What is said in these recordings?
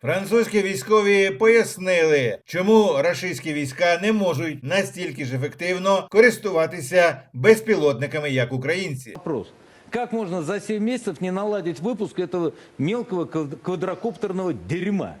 Французькі військові пояснили, чому рашистські війська не можуть настільки ж ефективно користуватися безпілотниками, як українці. Вопрос. Как можно за 7 месяцев не наладить выпуск этого мелкого квадрокоптерного дерьма?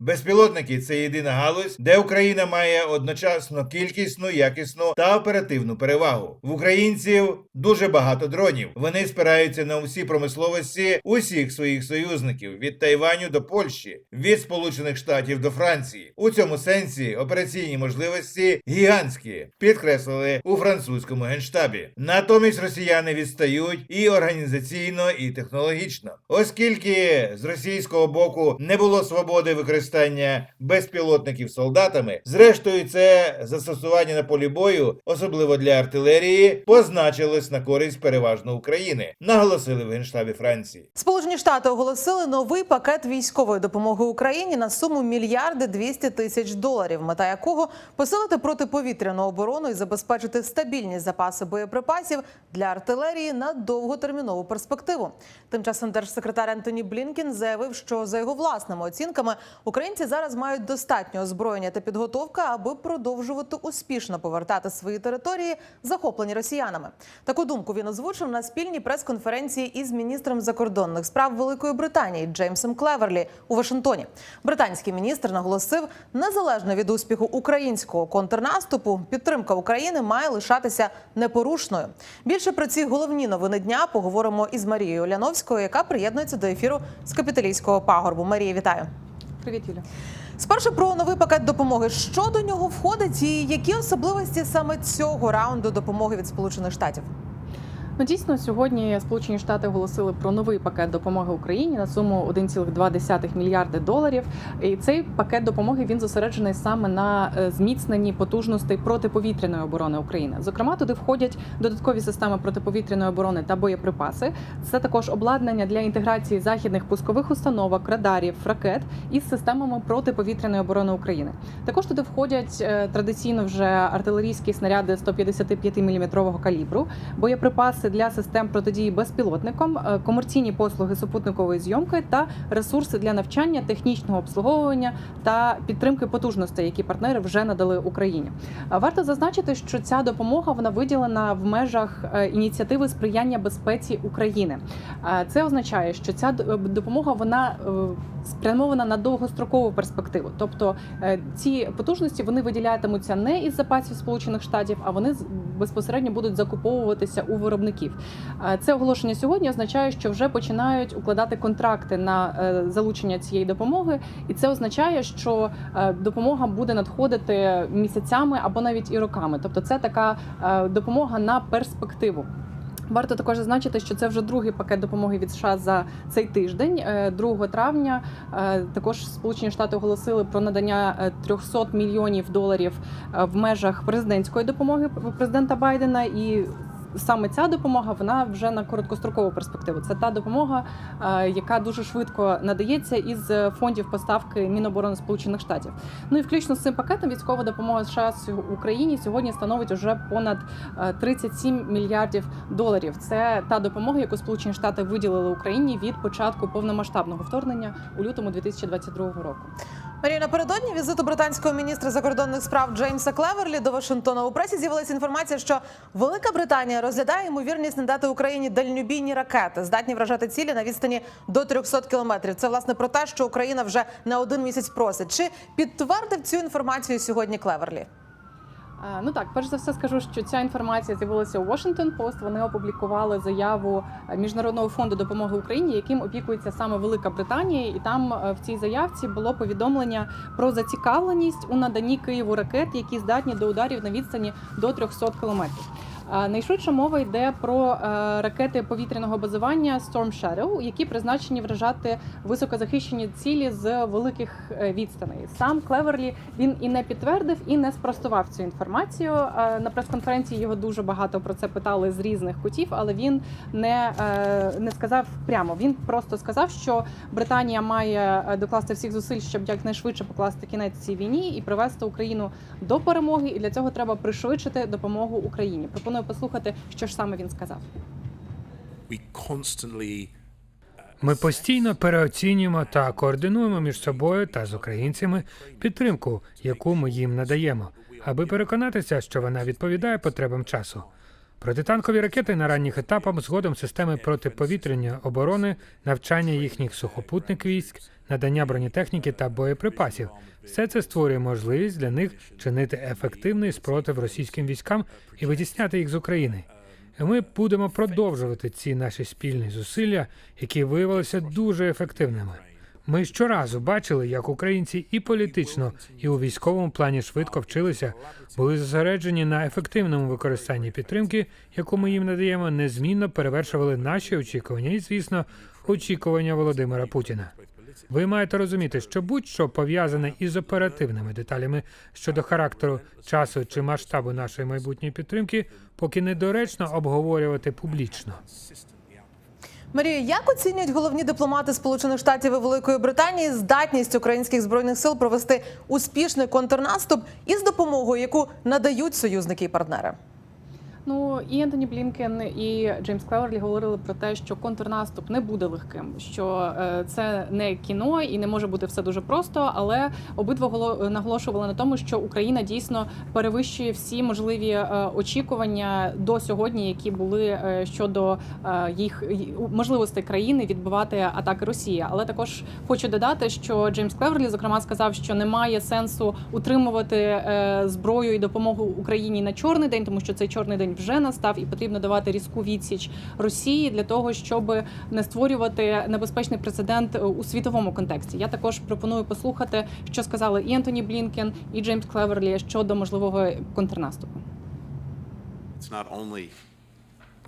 Безпілотники це єдина галузь, де Україна має одночасно кількісну, якісну та оперативну перевагу. В українців дуже багато дронів. Вони спираються на усі промисловості усіх своїх союзників від Тайваню до Польщі, від Сполучених Штатів до Франції. У цьому сенсі операційні можливості гігантські, підкреслили у французькому генштабі. Натомість росіяни відстають і організаційно, і технологічно, оскільки з російського боку не було свободи використання безпілотників солдатами. Зрештою, це застосування на полі бою, особливо для артилерії, позначилось на користь переважно України, наголосили в генштабі Франції. Сполучені Штати оголосили новий пакет військової допомоги Україні на суму мільярди 200 тисяч доларів, мета якого посилити протиповітряну оборону і забезпечити стабільні запаси боєприпасів для артилерії на довготермінову перспективу. Тим часом держсекретар Антоні Блінкін заявив, що за його власними оцінками українці зараз мають достатньо озброєння та підготовка, аби продовжувати успішно повертати свої території, захоплені росіянами. Таку думку він озвучив на спільній прес-конференції із міністром закордонних справ Великої Британії Джеймсом Клеверлі у Вашингтоні. Британський міністр наголосив, незалежно від успіху українського контрнаступу, підтримка України має лишатися непорушною. Більше про ці головні новини дня поговоримо із Марією Оляновською, яка приєднується до ефіру з капіталійського пагорбу. Марія, вітаю. Привіт. Спершу про новий пакет допомоги. Що до нього входить, і які особливості саме цього раунду допомоги від Сполучених Штатів? Ну дійсно сьогодні Сполучені Штати оголосили про новий пакет допомоги Україні на суму 1,2 мільярди доларів. І цей пакет допомоги він зосереджений саме на е, зміцненні потужностей протиповітряної оборони України. Зокрема, туди входять додаткові системи протиповітряної оборони та боєприпаси. Це також обладнання для інтеграції західних пускових установок, радарів, ракет із системами протиповітряної оборони України. Також туди входять е, традиційно вже артилерійські снаряди 155 мм калібру, боєприпаси для систем протидії безпілотникам, е, комерційні послуги супутникової зйомки та ресурси для навчання, технічного обслуговування та підтримки потужностей, які партнери вже надали Україні. Варто зазначити, що ця допомога вона виділена в межах е, ініціативи сприяння безпеці України. Е, Це означає, що ця допомога вона е, спрямована на довгострокову перспективу. Тобто е, ці потужності вони виділятимуться не із запасів Сполучених Штатів, а вони безпосередньо будуть закуповуватися у виробників. Це оголошення сьогодні означає, що вже починають укладати контракти на е, залучення цієї допомоги, і це означає, що е, допомога буде надходити місяцями або навіть і роками. Тобто, це така е, допомога на перспективу. Варто також зазначити, що це вже другий пакет допомоги від США за цей тиждень. Е, 2 травня е, також Сполучені Штати оголосили про надання е, 300 мільйонів доларів е, в межах президентської допомоги президента Байдена і. Саме ця допомога вона вже на короткострокову перспективу. Це та допомога, е, яка дуже швидко надається із е, фондів поставки Міноборони Сполучених Штатів. Ну і включно з цим пакетом військова допомога США Україні сьогодні становить уже понад е, 37 мільярдів доларів. Це та допомога, яку Сполучені Штати виділили Україні від початку повномасштабного вторгнення у лютому 2022 року. Марія, напередодні візиту британського міністра закордонних справ Джеймса Клеверлі до Вашингтона у пресі з'явилася інформація, що Велика Британія розглядає ймовірність надати Україні дальнобійні ракети, здатні вражати цілі на відстані до 300 кілометрів. Це власне про те, що Україна вже на один місяць просить. Чи підтвердив цю інформацію сьогодні Клеверлі? Ну так, перш за все скажу, що ця інформація з'явилася у Washington Post. Вони опублікували заяву е, Міжнародного фонду допомоги Україні, яким опікується саме Велика Британія, і там е, в цій заявці було повідомлення про зацікавленість у наданні Києву ракет, які здатні до ударів на відстані до 300 кілометрів. Найшвидше мова йде про е, ракети повітряного базування Storm Shadow, які призначені вражати високозахищені цілі з великих е, відстаней. Сам Клеверлі він і не підтвердив, і не спростував цю інформацію. Е, На прес-конференції його дуже багато про це питали з різних кутів, але він не, не сказав прямо. Він просто сказав, що Британія має докласти всіх зусиль, щоб якнайшвидше покласти кінець цій війні і привести Україну до перемоги. І для цього треба пришвидшити допомогу Україні. Пропоную послухати, що ж саме він сказав. constantly Ми постійно переоцінюємо та координуємо між собою та з українцями підтримку, яку ми їм надаємо, аби переконатися, що вона відповідає потребам часу. Протитанкові ракети на ранніх етапах, згодом системи протиповітряної оборони, навчання їхніх сухопутних військ, надання бронетехніки та боєприпасів. Все це створює можливість для них чинити ефективний спротив російським військам і витісняти їх з України. І Ми будемо продовжувати ці наші спільні зусилля, які виявилися дуже ефективними. Ми щоразу бачили, як українці і політично, і у військовому плані швидко вчилися, були зосереджені на ефективному використанні підтримки, яку ми їм надаємо, незмінно перевершували наші очікування і, звісно, очікування Володимира Путіна. Ви маєте розуміти, що будь-що пов'язане із оперативними деталями щодо характеру, часу чи масштабу нашої майбутньої підтримки, поки недоречно обговорювати публічно. Марія, як оцінюють головні дипломати Сполучених Штатів і Великої Британії здатність українських збройних сил провести успішний контрнаступ із допомогою, яку надають союзники і партнери? Ну і Ентоні Блінкен і Джеймс Клеверлі говорили про те, що контрнаступ не буде легким, що е, це не кіно і не може бути все дуже просто. Але обидва голо- наголошували на тому, що Україна дійсно перевищує всі можливі е, очікування до сьогодні, які були е, щодо їх можливостей країни відбивати атаки Росії. Але також хочу додати, що Джеймс Клеверлі зокрема сказав, що немає сенсу утримувати зброю і допомогу Україні на чорний день, тому що цей чорний день вже настав, і потрібно давати різку відсіч Росії для того, щоб не створювати небезпечний прецедент е, у світовому контексті. Я також пропоную послухати, що сказали і Антоні Блінкен, і Джеймс Клеверлі щодо можливого контрнаступу. It's not only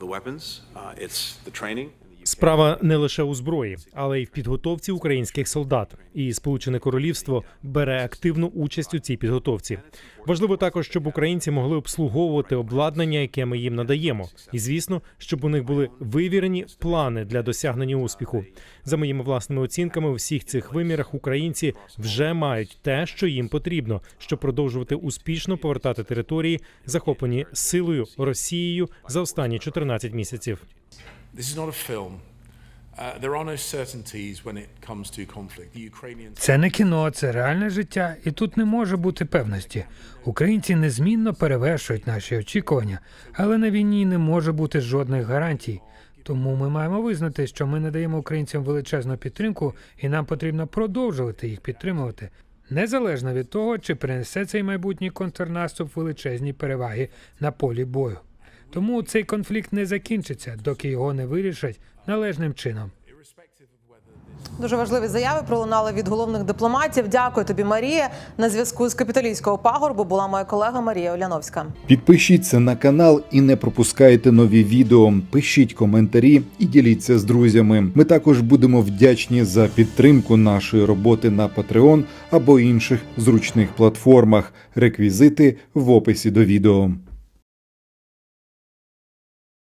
the weapons, uh, it's the training. Справа не лише у зброї, але й в підготовці українських солдат. І Сполучене Королівство бере активну участь у цій підготовці. Важливо також, щоб українці могли обслуговувати обладнання, яке ми їм надаємо, і звісно, щоб у них були вивірені плани для досягнення успіху. За моїми власними оцінками, у всіх цих вимірах українці вже мають те, що їм потрібно, щоб продовжувати успішно повертати території, захоплені силою Росією за останні 14 місяців. Це не кіно, це реальне життя, і тут не може бути певності. Українці незмінно перевершують наші очікування, але на війні не може бути жодних гарантій. Тому ми маємо визнати, що ми надаємо українцям величезну підтримку, і нам потрібно продовжувати їх підтримувати, незалежно від того, чи принесе цей майбутній контрнаступ величезні переваги на полі бою. Тому цей конфлікт не закінчиться, доки його не вирішать належним чином. Дуже важливі заяви пролунали від головних дипломатів. Дякую тобі, Марія. На зв'язку з капітолійського пагорбу була моя колега Марія Оляновська. Підпишіться на канал і не пропускайте нові відео. Пишіть коментарі і діліться з друзями. Ми також будемо вдячні за підтримку нашої роботи на Patreon або інших зручних платформах. Реквізити в описі до відео.